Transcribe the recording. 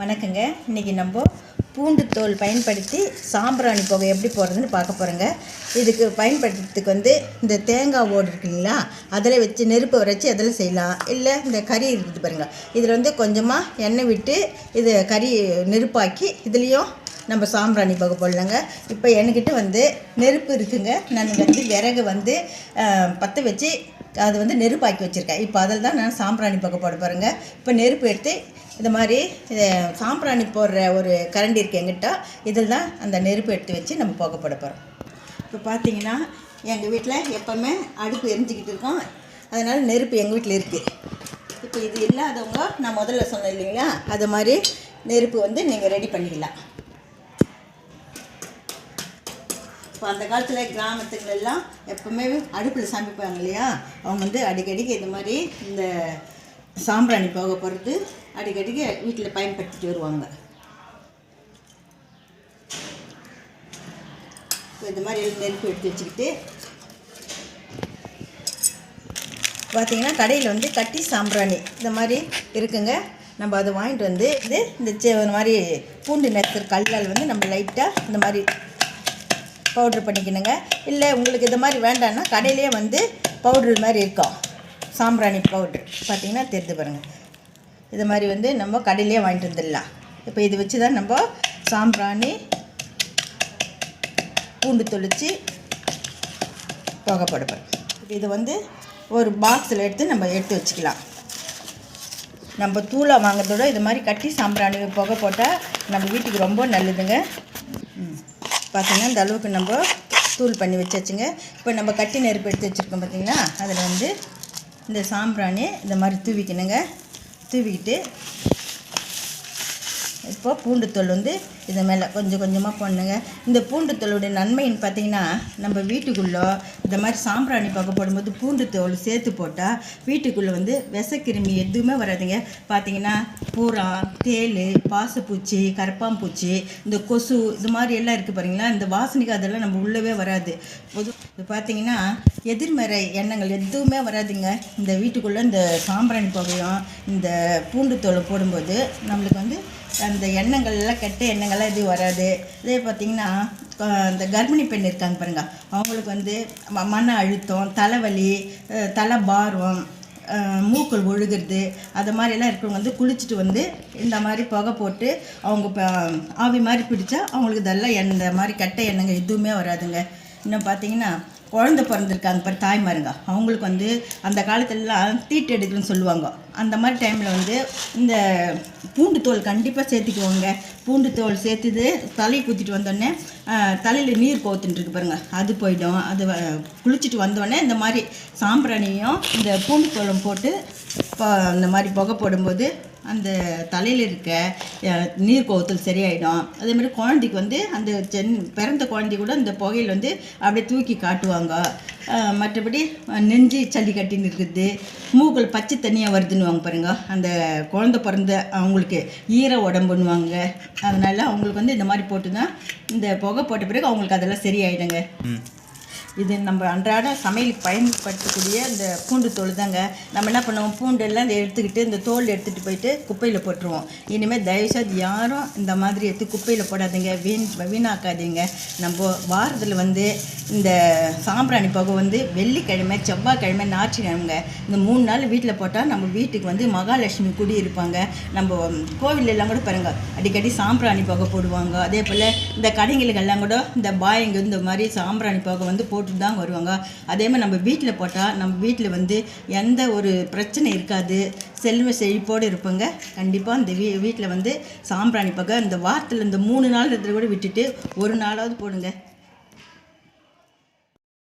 வணக்கங்க. இன்றைக்கி நம்ம பூண்டு தோல் பயன்படுத்தி சாம்பிராணி புகை எப்படி போடுறதுன்னு பார்க்க போகிறோங்க இதுக்கு பயன்படுத்துறதுக்கு வந்து இந்த தேங்காய் ஓடு இருக்குங்களா இல்லைங்களா அதில் வச்சு நெருப்பை வரைச்சி அதில் செய்யலாம். இல்லை இந்த கறி இருக்குது பாருங்கள் இதில் வந்து கொஞ்சமாக எண்ணெய் விட்டு இது கறி நெருப்பாக்கி இதுலேயும் நம்ம சாம்பிராணி புகை போடலாங்க. இப்போ என்கிட்ட வந்து நெருப்பு இருக்குங்க. நான் வந்து விறகு வந்து பற்ற வச்சு அது வந்து நெருப்பாக்கி வச்சுருக்கேன். இப்போ அதில் தான் நான் சாம்பிராணி பக்கம் போட போகிறேங்க இப்போ நெருப்பு எடுத்து இந்த மாதிரி சாம்பிராணி போடுற ஒரு கரண்டி இருக்குது எங்கிட்ட இதில் தான் அந்த நெருப்பு எடுத்து வச்சு நம்ம போக போட போகிறோம் இப்போ பார்த்தீங்கன்னா எங்கள் வீட்டில் எப்போவுமே அடுப்பு எரிஞ்சிக்கிட்டு இருக்கோம். அதனால் நெருப்பு எங்கள் வீட்டில் இருக்குது இப்போ இது இல்லாதவங்க நான் முதல்ல சொன்னேன் இல்லைங்களா? அது மாதிரி நெருப்பு வந்து நீங்கள் ரெடி பண்ணிக்கலாம். இப்போ அந்த காலத்தில் கிராமத்துங்கள எல்லாம் எப்பவுமே அடுப்பில் சமைப்பாங்க இல்லையா? அவங்க வந்து அடிக்கடிக்கு இந்த மாதிரி இந்த சாம்பிராணி போக போகிறது அடிக்கடிக்கு வீட்டில் பயன்படுத்திட்டு வருவாங்க. இப்போ இந்த மாதிரி நெருப்பு எடுத்து வச்சுக்கிட்டு பார்த்திங்கன்னா கடையில் வந்து கட்டி சாம்பிராணி இந்த மாதிரி இருக்குங்க. நம்ம அதை வாங்கிட்டு வந்து இது இந்த செ- இந்த மாதிரி பூண்டு நெருக்கிற கல்லால் வந்து நம்ம லைட்டாக இந்த மாதிரி பவுட்ரு பண்ணிக்கணுங்க. இல்லை உங்களுக்கு இது மாதிரி வேண்டாம்னா கடையிலே வந்து பவுட்ரு மாதிரி இருக்கும். சாம்பிராணி பவுட்ரு பார்த்திங்கன்னா தெரிந்து பாருங்கள் இது மாதிரி வந்து நம்ம கடையிலே வாங்கிட்டு வந்துடலாம். இப்போ இது வச்சு தான் நம்ம சாம்பிராணி பூண்டு தொளிச்சு புகைப்படுப்போம் இப்போ இது வந்து ஒரு பாக்ஸில் எடுத்து நம்ம எடுத்து வச்சுக்கலாம். நம்ம தூளை வாங்குறதோட இது மாதிரி கட்டி சாம்பிராணி புகை போட்டால் நம்ம வீட்டுக்கு ரொம்ப நல்லதுங்க. ம். பார்த்திங்கன்னா இந்த அளவுக்கு நம்ம தூள் பண்ணி வச்சாச்சுங்க. இப்போ நம்ம கட்டி நெருப்பு எடுத்து வச்சுருக்கோம் பார்த்தீங்களா அதில் வந்து இந்த சாம்பிராணி இந்த மாதிரி தூவிக்கணுங்க. தூவிக்கிட்டு இப்போ பூண்டுத்தோல் வந்து இது மேலே கொஞ்சம் கொஞ்சமாக பண்ணுங்கள் இந்த பூண்டு நன்மைன்னு பார்த்தீங்கன்னா நம்ம வீட்டுக்குள்ளே இந்த மாதிரி சாம்பிராணி பார்க்க போடும்போது பூண்டுத்தோல் சேர்த்து போட்டால் வீட்டுக்குள்ளே வந்து விசக்கிருமி எதுவுமே வராதுங்க. பார்த்தீங்கன்னா பூரா தேல் பாசப்பூச்சி கரப்பாம்பூச்சி இந்த கொசு இது மாதிரி எல்லாம் இருக்குது பாருங்களா இந்த வாசனைக்கு அதெல்லாம் நம்ம உள்ளவே வராது. பொது இது பார்த்தீங்கன்னா எதிர்மறை எண்ணங்கள் எதுவுமே வராதுங்க. இந்த வீட்டுக்குள்ளே இந்த சாம்பிராணி புகையும் இந்த பூண்டு போடும்போது நம்மளுக்கு வந்து அந்த எண்ணங்கள்லாம் கெட்ட எண்ணங்கள்லாம் எதுவும் வராது. இதே பார்த்தீங்கன்னா இந்த கர்ப்பிணி பெண் இருக்காங்க பாருங்க. அவங்களுக்கு வந்து ம- மன அழுத்தம் தலைவலி தலை பாரம் மூக்கள் ஒழுகுறது அது மாதிரிலாம் இருக்கிறவங்க வந்து குளிச்சுட்டு வந்து இந்த மாதிரி புகை போட்டு அவங்க ஆவி மாதிரி பிடிச்சா அவங்களுக்கு இதெல்லாம் எந்த மாதிரி கெட்ட எண்ணங்கள் எதுவுமே வராதுங்க. இன்னும் பார்த்தீங்கன்னா குழந்த பிறந்திருக்காங்க பாரு தாய்மாருங்க அவங்களுக்கு வந்து அந்த காலத்துலலாம் தீட்டு எடுக்கணும்னு சொல்லுவாங்க. அந்த மாதிரி டைமில் வந்து இந்த பூண்டு தோல் கண்டிப்பாக சேர்த்துக்குவோங்க. பூண்டு தோல் சேர்த்துது தலை குத்திட்டு வந்தோடனே தலையில் நீர் கோத்துட்டுருக்கு பாருங்கள் பாருங்க. அது போயிடும். அது வ- குளிச்சுட்டு வந்தோடனே இந்த மாதிரி சாம்பிராணியும் இந்த பூண்டு தோலும் போட்டு இப்போ இந்த மாதிரி புகை போடும்போது அந்த தலையில் இருக்க நீர் கோவத்தில் சரியாயிடும். அதே மாதிரி குழந்தைக்கு வந்து அந்த சென் பிறந்த குழந்தை கூட அந்த புகையில் வந்து அப்படியே தூக்கி காட்டுவாங்க. மற்றபடி நெஞ்சு சளி கட்டின்னு இருக்குது. மூக்கள் பச்சை தண்ணியாக வருதுன்னுவாங்க பாருங்க. அந்த குழந்தை பிறந்த அவங்களுக்கு ஈர உடம்புன்னுவாங்க. அதனால அவங்களுக்கு வந்து இந்த மாதிரி போட்டு தான் இந்த புகை போட்ட பிறகு அவங்களுக்கு அதெல்லாம் சரியாயிடுங்க. இது நம்ம அன்றாட சமையலுக்கு பயன்படுத்தக்கூடிய இந்த பூண்டு தோல் தாங்க. நம்ம என்ன பண்ணுவோம்? பூண்டெல்லாம் இதை எடுத்துக்கிட்டு இந்த தோல் எடுத்துகிட்டு போயிட்டு குப்பையில் போட்டுருவோம். இனிமேல் தயவுசெய்து யாரும் இந்த மாதிரி எடுத்து குப்பையில் போடாதீங்க. வீண் வீணாக்காதீங்க. நம்ம வாரத்தில் வந்து இந்த சாம்பிராணி புகை வந்து வெள்ளிக்கிழமை செவ்வாய்க்கிழமை ஞாயிற்றுக்கிழமைங்க. இந்த மூணு நாள் வீட்டில் போட்டால் நம்ம வீட்டுக்கு வந்து மகாலட்சுமி குடி இருப்பாங்க. நம்ம கோவில் எல்லாம் கூட பாருங்க. அடிக்கடி சாம்பிராணி புகை போடுவாங்க. அதே போல் இந்த கடைங்களுக்கெல்லாம் கூட இந்த பாயங்க இந்த மாதிரி சாம்பிராணி புகை வந்து போட்டு தான் வருவாங்க. அதே மாதிரி நம்ம வீட்டில் போட்டால் நம்ம வீட்டில் வந்து எந்த ஒரு பிரச்சனை இருக்காது. செல்வ செழிப்போடு இருப்போங்க. கண்டிப்பாக இந்த வீ வீட்டில் வந்து சாம்பிராணி புகை இந்த வாரத்தில் இந்த மூணு நாள் இருக்கிறத கூட விட்டுட்டு ஒரு நாளாவது போடுங்க.